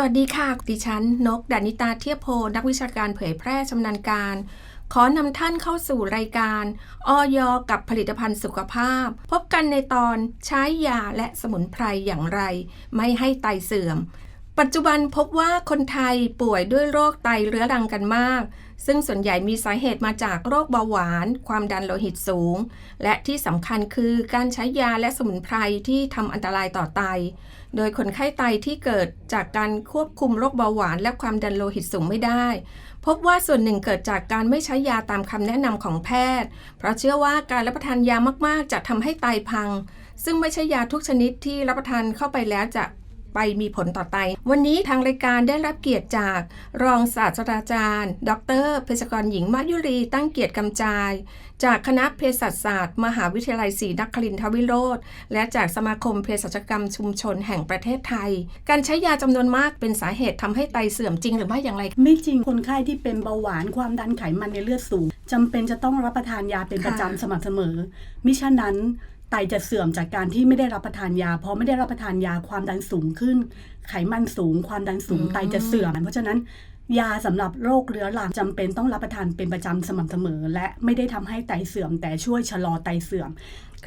สวัสดีค่ะ ดิฉัน นกดานิตาเทียบโพ นักวิชาการเผยแพร่ชำนาญการ ขอนำท่านเข้าสู่รายการออยกับผลิตภัณฑ์สุขภาพ พบกันในตอนใช้ยาและสมุนไพรอย่างไร ไม่ให้ไตเสื่อม ปัจจุบันพบว่าคนไทยป่วยด้วยโรคไตเรื้อรังกันมาก ซึ่งส่วนใหญ่มีสาเหตุมาจากโรคเบาหวาน ความดันโลหิตสูง และที่สำคัญคือการใช้ยาและสมุนไพรที่ทำอันตรายต่อไต โดยคนไข้ไตที่เกิดจากการควบคุมโรคเบาหวาน และความดันโลหิตสูงไม่ได้ พบว่าส่วนหนึ่งเกิดจากการไม่ใช้ยาตามคำแนะนำของแพทย์ เพราะเชื่อว่าการรับประทานยามากๆ จะทำให้ไตพัง ซึ่งไม่ใช่ยาทุกชนิดที่รับประทานเข้าไปแล้วจะ ไปมีผลต่อไต วันนี้ทางรายการได้รับเกียรติจากรองศาสตราจารย์ ดรเภสัชกรหญิงมายุรีตั้งเกียรติกำจาย จากคณะเภสัชศาสตร์ มหาวิทยาลัยศรีนครินทวิโรธและจากสมาคมเภสัชกรรมชุมชนแห่งประเทศไทย การใช้ยาจำนวนมากเป็นสาเหตุทำให้ไตเสื่อมจริงหรือไม่อย่างไร ไม่จริงคนไข้ที่เป็นเบาหวานความดันไขมันในเลือดสูงจำเป็นจะต้องรับประทานยาเป็นประจำสม่ำเสมอ มิฉะนั้น ไตจะเสื่อมจากการที่ไม่ได้รับประทานยาพอไม่ได้รับประทานยาความดันสูงขึ้น ไขมันสูง ความดันสูงอืมไตจะเสื่อม เพราะฉะนั้น ยาสำหรับโรคเรื้อรังจำเป็นต้องรับประทานเป็นประจำสม่ำเสมอ และไม่ได้ทำให้ไตเสื่อม แต่ช่วยชะลอไตเสื่อม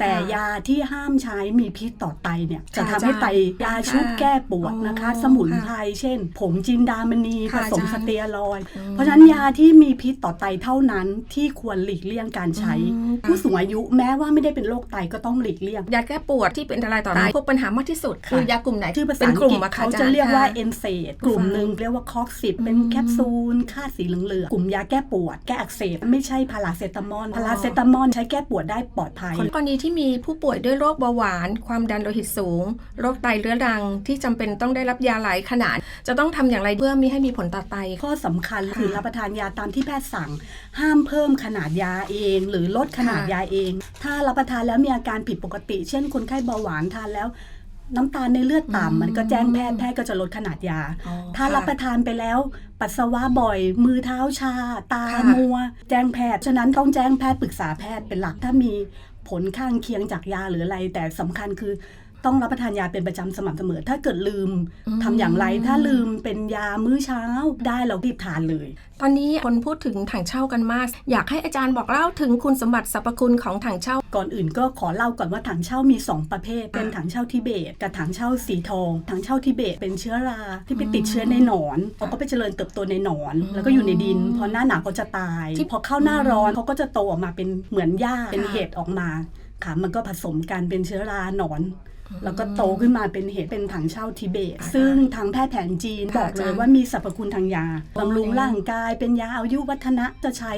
แต่ยาที่ห้ามใช้มีพิษต่อไตเนี่ยจะทำให้ไตยาชุบแก้ปวดนะคะอ๋อสมุนไพรเช่นผงจินดามณีผค่ะสมอาจารย์สเตียรอยด์อืมเพราะฉะนั้นยาที่มีพิษต่อไตเท่านั้นที่ควรหลีกเลี่ยงการใช้อืมผู้สูงอายุแม้ว่าไม่ได้เป็นโรคไตก็ต้องหลีกเลี่ยง ยาแก้ปวดที่เป็นอันตรายต่อไตพบปัญหามากที่สุดค่ะคือยากลุ่มไหนชื่อภาษาเป็นอังกลุ่กมฤษอะค่ะเขาอจะย์เรียกว่าค่ะเอนเซดกลุ่มหนึ่งเรียกว่าคอกซิบเป็นอืมแคปซูลค่าสีเหลืองๆกลุ่มยาแก้ปวด แก้อักเสบไม่ใช่พาราเซตามอลอ๋อพาราเซตามอลใช้แก้ปวดได้ปลอดภัยกรณีที่มีผู้ป่วยด้วยโรคเบาหวาน ความดันโลหิตสูง โรคไตเรื้อรังที่จำเป็นต้องได้รับยาหลายขนาด จะต้องทำอย่างไรเพื่อไม่ให้มีผลต่อไต ข้อสำคัญค่ะคือรับประทานยาตามที่แพทย์สั่ง ห้ามเพิ่มขนาดยาเอง หรือลดขนาดค่ะยาเอง ถ้ารับประทานแล้วมีอาการผิดปกติ เช่นคนไข้เบาหวานทานแล้ว น้ำตาลในเลือดอืมต่ำมันก็แจ้งแพทย์แพทย์ก็จะลดขนาดยาอ๋อถ้าค่ะรับประทานไปแล้ว ปัสสาวะบ่อย มือเท้าชา ตาค่ะมัว แจ้งแพทย์ ฉะนั้นต้องแจ้งแพทย์ปรึกษาแพทย์เป็นหลักถ้ามีผลข้างเคียงจากยาหรืออะไร แต่สำคัญคือ ต้องรับประทานยาเป็นประจำสม่ำเสมอ ถ้าเกิดลืมอืมทำอย่างไร ถ้าลืมเป็นยามื้อเช้าได้เรารีบทานเลย ตอนนี้คนพูดถึงถังเช่ากันมาก อยากให้อาจารย์บอกเล่าถึงคุณสมบัติสรรพคุณของถังเช่า ก่อนอื่นก็ขอเล่าก่อนว่าถังเช่ามี 2 ประเภท เป็นถังเช่าทิเบตกับถังเช่าสีทอง ถังเช่าทิเบตเป็นเชื้อราที่ไปติดเชื้อในหนอนเขาก็ไปเจริญเติบโตในหนอนอืมแล้วก็อยู่ในดิน พอหน้าหนาวเขาจะตาย ที่พอเข้าหน้าร้อนเขาก็จะโตออกมาเป็นเหมือนหญ้าเป็นเห็ดออกมาค่ะมันก็ผสมกันเป็นเชื้อราหนอน แล้วก็โตขึ้นมาเป็นเห็ดเป็นถังเช่าทิเบตอ่าซึ่งทางแพทย์แผนจีนค่ะบอกเลอาจายรย์ว่ามีสรรพคุณทางยาอ๋อบำรุงยังไงร่างกายเป็นยาอายุวัฒนะจะใช้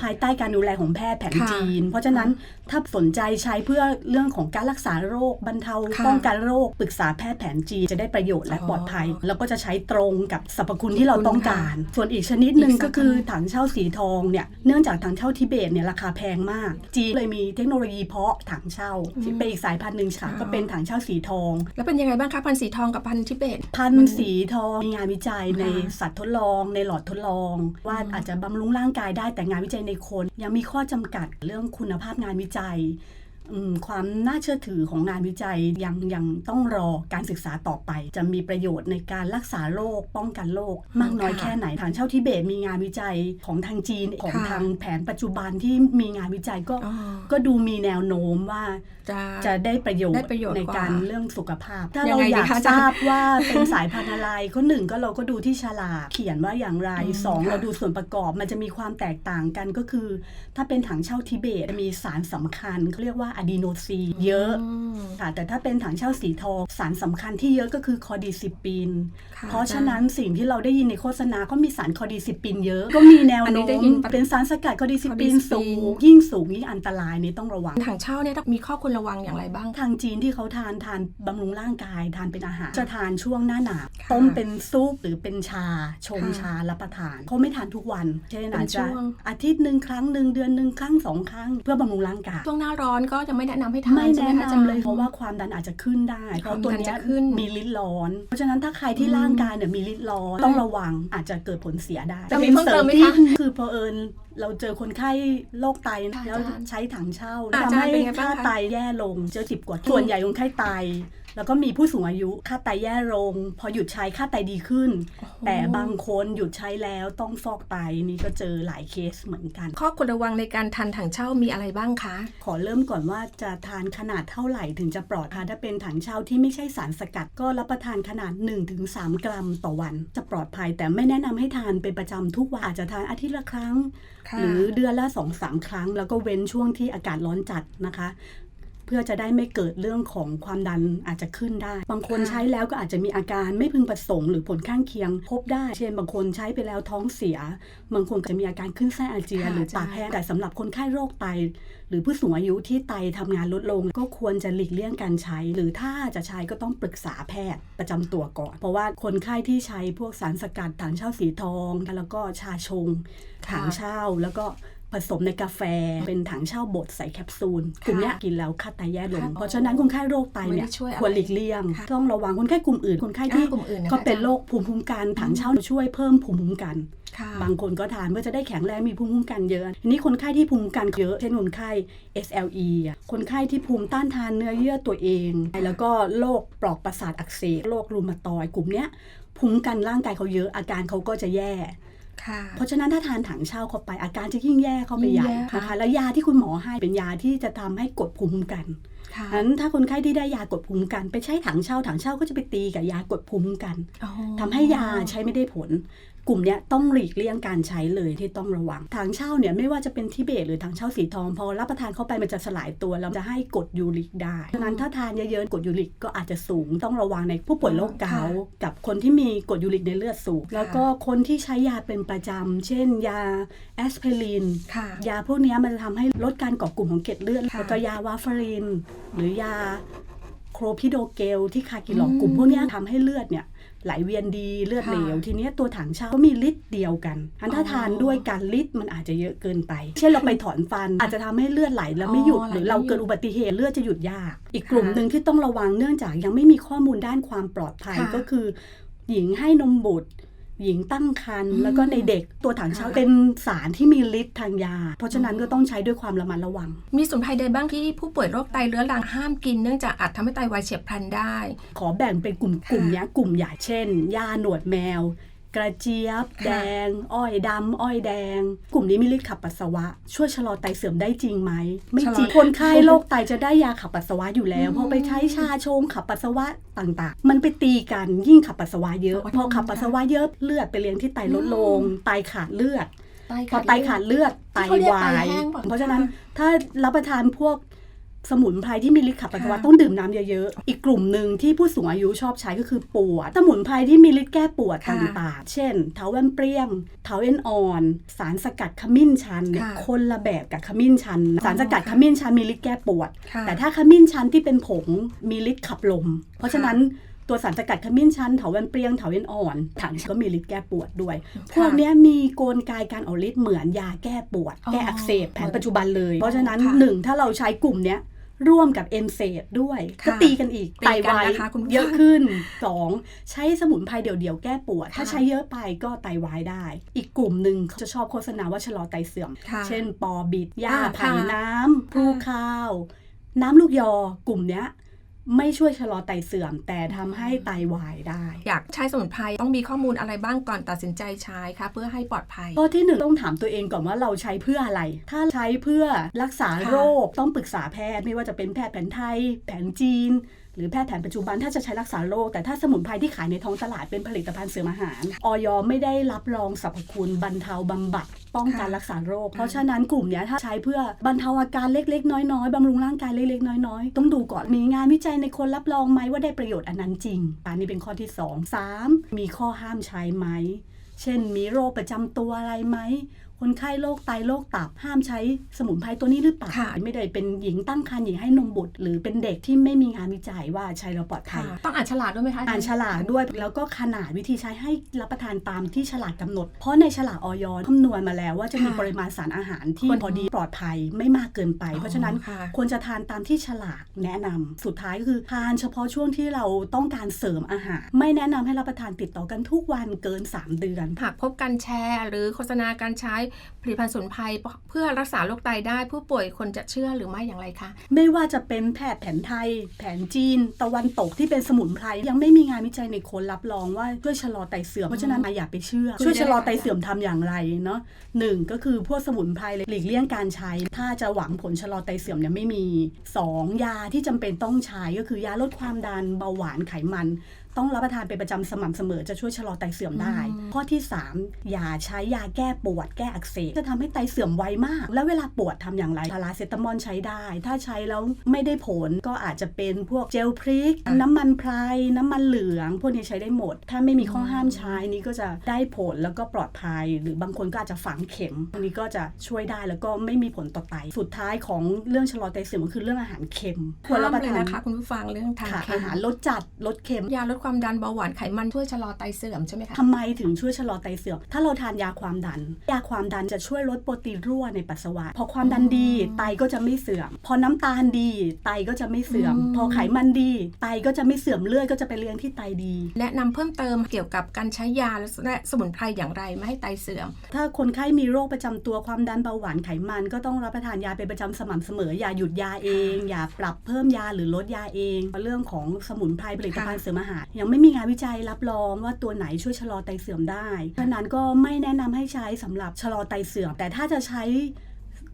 ภายใต้การดูแลของแพทย์แผนค่ะจีน เพราะฉะนั้น ถ้าสนใจใช้เพื่อเรื่องของการรักษาโรคบรรเทาค่ะป้องกันโรคปรึกษาแพทย์แผนจีนจะได้ประโยชน์และอ๋อปลอดภัย แล้วก็จะใช้ตรงกับสรรพคุณที่เราขอบคุณต้องการ ส่วนอีกชนิดหนึ่งอีกสัก็กคือถังเช่าสีทองเนี่ยเนื่องจากถังเช่าทิเบตเนี่ยราคาแพงมาก จีนเลยมีเทคโนโลยีเพาะถังเช่าที่เป็นอีกสายพันธุ์หนึ่งค่ะก็เป็นถังเช่าสีทอง แล้วเป็นยังไงบ้างคะพันธุ์สีทองกับพันธุ์ทิเบต พันธุ์สีทองมีงานวิจัยในค่ะสัตว์ทดลอง ในหลอดทดลอง ว่าอืมอาจจะบำรุงร่างกายได้แต่งานวิจัยในคน ยังมีข้อจำกัดเรื่องคุณภาพงานวิจัยใจ ความน่าเชื่อถือของงานวิจัยยังยังต้องรอการศึกษาต่อไป จะมีประโยชน์ในการรักษาโรคป้องกันโรคมากน้อยค่ะแค่ไหนทางเช่าทิเบตมีงานวิจัยของทางจีนของค่ะทางแผนปัจจุบันที่มีงานวิจัยก็อ๋อก็ดูมีแนวโน้มว่าจะจะได้ประโยชได้น์ประโยชน์ในกว่าการเรื่องสุขภาพ ถ้ายัเรางไงอดียากคะอาทจารย์ราบว่าเป็นสายพันธุ์อะไรข้อหนึ่งก็เราก็ดูที่ฉลากเขียนว่าอย่างไรอืมสองค่ะเราดูส่วนประกอบมันจะมีความแตกต่างกันก็คือ ถ้าเป็นถังเช่าทิเบตจะมีสารสำคัญเขาเรียกว่าอะดีโนซีนเยอะมค่ะแต่ถ้าเป็นถังเช่าสีทองสารสำคัญที่เยอะก็คือคอดีซิปินค่เพราะฉะนั้นอจสิ่งที่เราได้ยินในโฆษณาก็มีสารคอดีซิปินเยอะ ก็มีแนวอันนี้โน้ได้มยินเป็นสารสกัดคอดีซิปินคอดีซิปินสูง ยิ่งสูงยิ่งอันตรายนี่ต้องระวังรย์ถังเช่าเนี่ยต้องมีข้อควรระวังอย่างไรบ้าง ทางจีนที่เขาทานทานบำรุงร่างกายทานเป็นอาหาร จะทานช่วงหน้าหนาวค่ะต้มเป็นซุปหรือเป็นชา ชงค่ะชารับประทานเขาไม่ทานทุกวันเช่นเป็นอาจช่จะวงอาทิตย์หนึ่งครั้งหนึ่งเดือนหนึ่งครั้งสองครั้งเพื่อบำรุงร่างกายช่วงหน้าร้อนก็จะไม่แนะนำให้ทานไม่ใช่แนะหคะอจรนำเลยเพราะว่าความดันอาจจะขึ้นได้ เพราะตัวความดันเนี้จะยขึ้นมีฤทธิ์ร้อน เพราะฉะนั้นถ้าใครที่อืมร่างกายเนี่ยมีฤทธิ์ร้อน ต้องระวังอาจจะเกิดผลเสียได้จะมีป็นเพิ่มเติมไหมที่คะคือพอเผอิญเราเจอคนไข้โรคไตค่ะแล้วอาจารย์ใช้ถังเช่าอาทำจารย์ให้เป็นไงบ้างค่าคะไตแย่ลงเจอสิบกว่าส่วนใหญ่คนไข้ไต แล้วก็มีผู้สูงอายุค่าไตแย่ลง พอหยุดใช้ค่าไตดีขึ้น แต่บางคนหยุดใช้แล้วต้องฟอกไตนี่ก็เจอหลายเคสเหมือนกัน ข้อควรระวังในการทานถังเช่ามีอะไรบ้างคะ ขอเริ่มก่อนว่าจะทานขนาดเท่าไหร่ถึงจะปลอดภัยถ้าเป็นถังเช่าที่ไม่ใช่สารสกัดก็รับประทานขนาด 1-3 กรัมต่อวัน จะปลอดภัยแต่ไม่แนะนำให้ทานเป็นประจำทุกวันอาจจะทานอาทิตย์ละครั้งค่ะหรือเดือนละ2อสาครั้ง แล้วก็เว้นช่วงที่อากาศร้อนจัดนะคะ เพื่อจะได้ไม่เกิดเรื่องของความดันอาจจะขึ้นได้ บางคนค่ะใช้แล้วก็อาจจะมีอาการไม่พึงประสงค์หรือผลข้างเคียงพบได้ เช่นบางคนใช้ไปแล้วท้องเสีย บางคนก็จะมีอาการขึ้นไส้อาเจียนค่ะหรือปากแห้งแต่สำหรับคนไข้โรคไต หรือผู้สูงอายุที่ไตทำงานลดลง ก็ควรจะหลีกเลี่ยงการใช้ หรือถ้าจะใช้ก็ต้องปรึกษาแพทย์ประจำตัวก่อน เพราะว่าคนไข้ที่ใช้พวกสารสกัดถังเช่าสีทอง แล้วก็ชาชงค่ะถังเช่าแล้วก็ ผสมในกาแฟ เป็นถังเช่าบดใส่แคปซูลกลุ่มเนี้ยกินแล้วค่าไตแย่ลงค่ะเพราะฉะนั้นคนไข้โรคไตเนี่ยไม่ได้ช่วยอะไรควรหลีกเลี่ยงค่ะต้องระวังคนไข้กลุ่มอื่นคนไข้ที่อ่ากลุ่มอื่นนะคะก็เป็นโรคภูมิคุ้มกันถังเช่าช่วยเพิ่มภูมิคุ้มกันค่ะบางคนก็ทานเพื่อจะได้แข็งแรงมีภูมิคุ้มกันเยอะทีนี้คนไข้ที่ภูมิคุ้มกันเยอะ เช่นคนไข้ SLE อะคนไข้ที่ภูมิต้านทานเนื้อเยื่อตัวเอง แล้วก็โรคปลอกประสาทอักเสบโรครูมาตอยด์กลุ่มเนี้ยภูมิคุ้มกันร่างกายเขาเยอะอาการเขาก็จะแย่ค่ะ เพราะฉะนั้นถ้าทานถังเช่าเข้าไปอาการจะยิ่งแย่เข้าไปใหญ่ยิ่งแย่ค่ะนะคะแล้วยาที่คุณหมอให้เป็นยาที่จะทำให้กดภูมิคุ้มกันค่ะฉะนั้นถ้าคนไข้ที่ได้ยากดภูมิคุ้มกัน ไปใช้ถังเช่าถังเช่าก็จะไปตีกับยากดภูมิคุ้มกันอ๋อทำให้ยาใช้ไม่ได้ผล กลุ่มเนี้ยต้องหลีกเลี่ยงการใช้เลยที่ต้องระวัง ถังเช่าเนี่ยไม่ว่าจะเป็นทิเบตหรือถังเช่าสีทองพอรับประทานเข้าไปมันจะสลายตัวแล้วจะให้กรดยูริกได้ฉะนั้นถ้าทานเยอะๆกรดยูริกก็อาจจะสูงต้องระวังในผู้ป่วยโรคเกาต์กับคนที่มีกรดยูริกในเลือดสูง แล้วก็คนที่ใช้ยาเป็นประจำเช่น ยาแอสไพรินค่ะยาพวกเนี้ยมันจะทำให้ลดการก่อกลุ่มของเกล็ดเลือดค่ะแล้วก็ยาวาฟาริน หรือยาโครพิโดเกลที่คากิหลอกอืมกลุ่มพวกเนี้ยทำให้เลือดเนี่ย ไหลเวียนดีเลือดค่ะเหลว ทีเนี้ยตัวถังเช่าก็มีฤทธิ์เดียวกันอันถ้าอ๋อทานด้วยการฤทธิ์มันอาจจะเยอะเกินไป เช่นเราไปถอนฟันอาจจะทำให้เลือดไหลแล้วไม่หยุดอ๋อหรือไหลไม่เราหยุดเกิดอุบัติเหตุเลือดจะหยุดยาก อีกกลุ่มค่ะหนึ่งที่ต้องระวังเนื่องจากยังไม่มีข้อมูลด้านความปลอดภัยค่ะก็คือ หญิงให้นมบุตร หญิงตั้งครรภ์อืมแล้วก็ในเด็กตัวถังเช่าค่ะเป็นสารที่มีฤทธิ์ทางยา เพราะฉะนั้นก็ต้องใช้ด้วยความระมัดระวัง มีสมุนไพรใดบ้างที่ผู้ป่วยโรคไตเรื้อรังห้ามกินเนื่องจากอาจทำให้ไตวายเฉียบพลันได้ ขอแบ่งเป็นกลุ่มกลุ่มเนี้ยกลุ่มใหญ่เช่นยาหนวดแมว กระเจี๊ยบค่ะแดง อ้อยดำอ้อยแดง กลุ่มนี้มีฤทธิ์ขับปัสสาวะ ช่วยชะลอไตเสื่อมได้จริงไหม ไม่จริง คนไข้โรคไตจะได้ยาขับปัสสาวะอยู่แล้วอืมพอไปใช้ชาชงขับปัสสาวะต่างๆ มันไปตีกันยิ่งขับปัสสาวะเยอะอ๋อพอขับปัสสาวะเยอะเลือดไปเลี้ยงที่ไตลดลงอืมไตขาดเลือดไตพอไตขาดเลือดไตที่เขาเรียกวาไตยแห้งป่ะเพราะฉะนั้นค่ะถ้ารับประทานพวก สมุนไพรที่มีฤทธิ์ขับปัสสาวะค่ะต้องดื่มน้ำเยอะๆ อีกกลุ่มหนึ่งที่ผู้สูงอายุชอบใช้ก็คือปวด สมุนไพรที่มีฤทธิ์แก้ปวดค่ะต่างๆ เช่นเถาวันเปรี้ยงเถาเอ็นอ่อน สารสกัดขมิ้นชันเนี่ยค่ะคนละแบบกับขมิ้นชัน สารสกัดค่ะขมิ้นชันมีฤทธิ์แก้ปวดค่ะแต่ถ้าขมิ้นชันที่เป็นผงมีฤทธิ์ขับลม เพราะฉะนั้นตัวสารสกัดขมิ้นชันเถาวันเปรี้ยงเถาเอ็นอ่อนถังก็มีฤทธิ์แก้ปวดด้วย พวกเนี้ยมีกลไกการออกฤทธิ์เหมือนยาแก้ปวดอ๋อแก้อักเสบแผนปัจจุบันเลย เพราะฉะนั้นค่ะหนึ่งถ้าเราใช้กลุ่มเนี้ย ร่วมกับเอนเซดด้วยค่ะก็ตีกันอีกตีไตกันวายนะคะคุณผู้ฟังเยอะขึ้นสองใช้สมุนไพรเดี่ยวๆ แก้ปวดค่ะถ้าใช้เยอะไปก็ไตวายได้ อีกกลุ่มหนึ่งเขาจะชอบโฆษณาว่าชะลอไตเสื่อมค่ะเช่น ปอบิดยาอ่าไผ่ค่ะน้ำพลูข้าว น้ำลูกยอกลุ่มเนี้ย ไม่ช่วยชะลอไตเสื่อม แต่ทำให้ไตวายได้ อยากใช้สมุนไพรต้องมีข้อมูลอะไรบ้างก่อนตัดสินใจใช้คะเพื่อให้ปลอดภัยข้อที่หนึ่งต้องถามตัวเองก่อนว่าเราใช้เพื่ออะไร ถ้าใช้เพื่อรักษาค่ะโรคต้องปรึกษาแพทย์ไม่ว่าจะเป็นแพทย์แผนไทย แผนจีน หรือแพทย์แผนปัจจุบันถ้าจะใช้รักษาโรคแต่ถ้าสมุนไพรที่ขายในท้องตลาดเป็นผลิตภัณฑ์เสริมอาหารออยไม่ได้รับรองสรรพคุณบรรเทาบำบัดป้องกันรักษาโรค เพราะฉะนั้นกลุ่มเนี้ยถ้าใช้เพื่อบรรเทาอาการเล็กๆ น้อยๆบำรุงร่างกายเล็กๆ น้อยๆ ต้องดูก่อนมีงานวิจัยในคนรับรองไหมว่าได้ประโยชน์อันนั้นจริงอันนี้เป็นข้อที่สองสามมีข้อห้ามใช้ไหม เช่นมีโรคประจำตัวอะไรไหม คนไข้โรคไตโรคตับห้ามใช้สมุนไพรตัวนี้หรือเปล่าค่ะไม่ได้เป็นหญิงตั้งครรภ์หญิงให้นมบุตร หรือเป็นเด็กที่ไม่มีงานวิจัยว่าใช้แล้วปลอดภัค่ะยต้องอ่านฉลากด้วยไหมคะอ่านฉลากด้วยแล้วก็ขนาดวิธีใช้ให้รับประทานตามที่ฉลากกำหนด เพราะในฉลากออยคำนวณมาแล้วว่าจะมีค่ะปริมาณสารอาหารที่ควรพอดีปลอดภัยไม่มากเกินไป เพราะฉะนั้นค่ะควรจะทานตามที่ฉลากแนะนำสุดท้ายก็คือทานเฉพาะช่วงที่เราต้องการเสริมอาหาร ไม่แนะนำให้รับประทานติดต่อกันทุกวันเกิน 3 เดือนหากพบการแชร์ หรือโฆษณาการใช้ผลิตภัณฑ์สมุนไพรเพื่อรักษาโรคไตได้ผู้ป่วยควรจะเชื่อหรือไม่อย่างไรคะ ไม่ว่าจะเป็นแพทย์แผนไทย แผนจีน ตะวันตกที่เป็นสมุนไพรยังไม่มีงานวิจัยในคนรับรองว่าช่วยชะลอไตเสื่อมเพราะฉะนั้นอย่าไปเชื่อ ช่วยชะลอไตเสื่อมทำอย่างไรเนาะหนึ่งก็คือพวกสมุนไพรหลีกเลี่ยงการใช้ ถ้าจะหวังผลชะลอไตเสื่อมเนี่ยไม่มีสองยาที่จำเป็นต้องใช้ก็คือยาลดความดันเบาหวานไขมัน ต้องรับประทานเป็นประจำสม่ำเสมอจะช่วยชะลอไตเสื่อมได้อืมข้อที่ 3 อย่าใช้ยาแก้ปวดแก้อักเสบจะทำให้ไตเสื่อมไวมาก แล้วเวลาปวดทำอย่างไรพาราเซตามอลใช้ได้ ถ้าใช้แล้วไม่ได้ผลก็อาจจะเป็นพวกเจลพริก น้ำมันไพรน้ำมันเหลือง พวกนี้ใช้ได้หมด ถ้าไม่มีข้อห้ามใช้นี้ก็จะได้ผลแล้วก็ปลอดภัย หรือบางคนก็อาจจะฝังเข็มอันนี้ก็จะช่วยได้แล้วก็ไม่มีผลต่อไตสุดท้ายของเรื่องชะลอไตเสื่อมก็คือเรื่องอาหารเค็มควรรับประห้ามเลยทานนะคะคุณผู้ฟังเรื่องทานค่ะเค็อามหารลดจัดลดเค็มยาลดความดันเบาหวานไขมันช่วยชะลอไตเสื่อมใช่ไหมคะทำไมถึงช่วยชะลอไตเสื่อม ถ้าเราทานยาความดัน ยาความดันจะช่วยลดโปรตีนรั่วในปัสสาวะ พอความดันดีอืมไตก็จะไม่เสื่อม พอน้ำตาลดีไตก็จะไม่เสื่อมอืมพอไขมันดี ไตก็จะไม่เสื่อมเลือดก็จะไปเลี้ยงที่ไตดี แนะนำเพิ่มเติมเกี่ยวกับการใช้ยาและสมุนไพรอย่างไรไม่ให้ไตเสื่อม ถ้าคนไข้มีโรคประจำตัวความดันเบาหวานไขมันก็ต้องรับประทานยาเป็นประจำสม่ำเสมอ อย่าหยุดยาเอง อย่าปรับเพิ่มยาหรือลดยาเอง เรื่องของสมุนไพรผลิตภัณฑ์เสริมอาหารยังไม่มีงานวิจัยรับรองว่าตัวไหนช่วยชะลอไตเสื่อมได้เพราะฉะนั้นก็ไม่แนะนำให้ใช้สำหรับชะลอไตเสื่อม แต่ถ้าจะใช้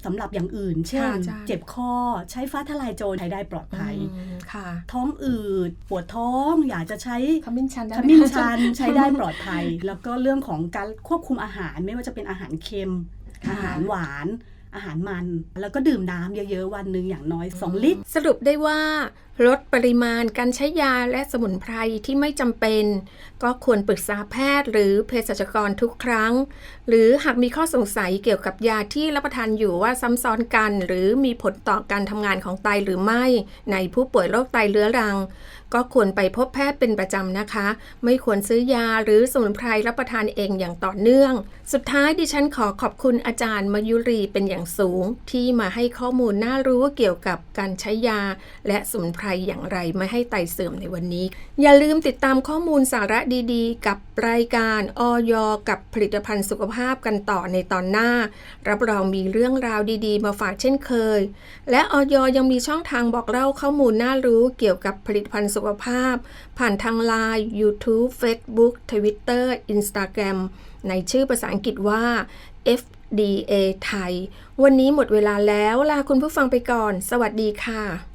สำหรับอย่างอื่น เช่นค่ะอาจารย์เจ็บคอใช้ฟ้าทลายโจรใช้ได้ปลอดภัยอืมค่ะท้องอืดปวดท้องอยากจะใช้ขมิ้นชันได้ขไหมิ้นคะชันใช้ได้ปลอดภัย แล้วก็เรื่องของการควบคุมอาหารไม่ว่าจะเป็นอาหารเค็มค่ะอาหารหวาน อาหารมัน แล้วก็ดื่มน้ำเยอะๆ วันหนึ่งอย่างน้อย 2 ลิตร สรุปได้ว่า ลดปริมาณการใช้ยาและสมุนไพรที่ไม่จำเป็น ก็ควรปรึกษาแพทย์หรือเภสัชกรทุกครั้ง หรือหากมีข้อสงสัยเกี่ยวกับยาที่รับประทานอยู่ว่าซ้ำซ้อนกัน หรือมีผลต่อการทำงานของไตหรือไม่ ในผู้ป่วยโรคไตเรื้อรัง ก็ควรไปพบแพทย์เป็นประจำนะคะ ไม่ควรซื้อยาหรือสมุนไพรรับประทานเองอย่างต่อเนื่อง สุดท้ายดิฉันขอขอบคุณอาจารย์มายุรีเป็นอย่างสูงที่มาให้ข้อมูลน่ารู้เกี่ยวกับการใช้ยา และสมุนไพรอย่างไรไม่ให้ไตเสื่อมในวันนี้ อย่าลืมติดตามข้อมูลสาระดีๆ กับรายการออยกับผลิตภัณฑ์สุขภาพกันต่อในตอนหน้า รับรองมีเรื่องราวดีๆ มาฝากเช่นเคย และออยยังมีช่องทางบอกเล่าข้อมูลน่ารู้เกี่ยวกับผลิตภัณฑ์สุขภาพ ผ่านทางไลน์ YouTube Facebook Twitter Instagram ในชื่อภาษาอังกฤษว่า FDA ไทย วันนี้หมดเวลาแล้วลาคุณผู้ฟังไปก่อน สวัสดีค่ะ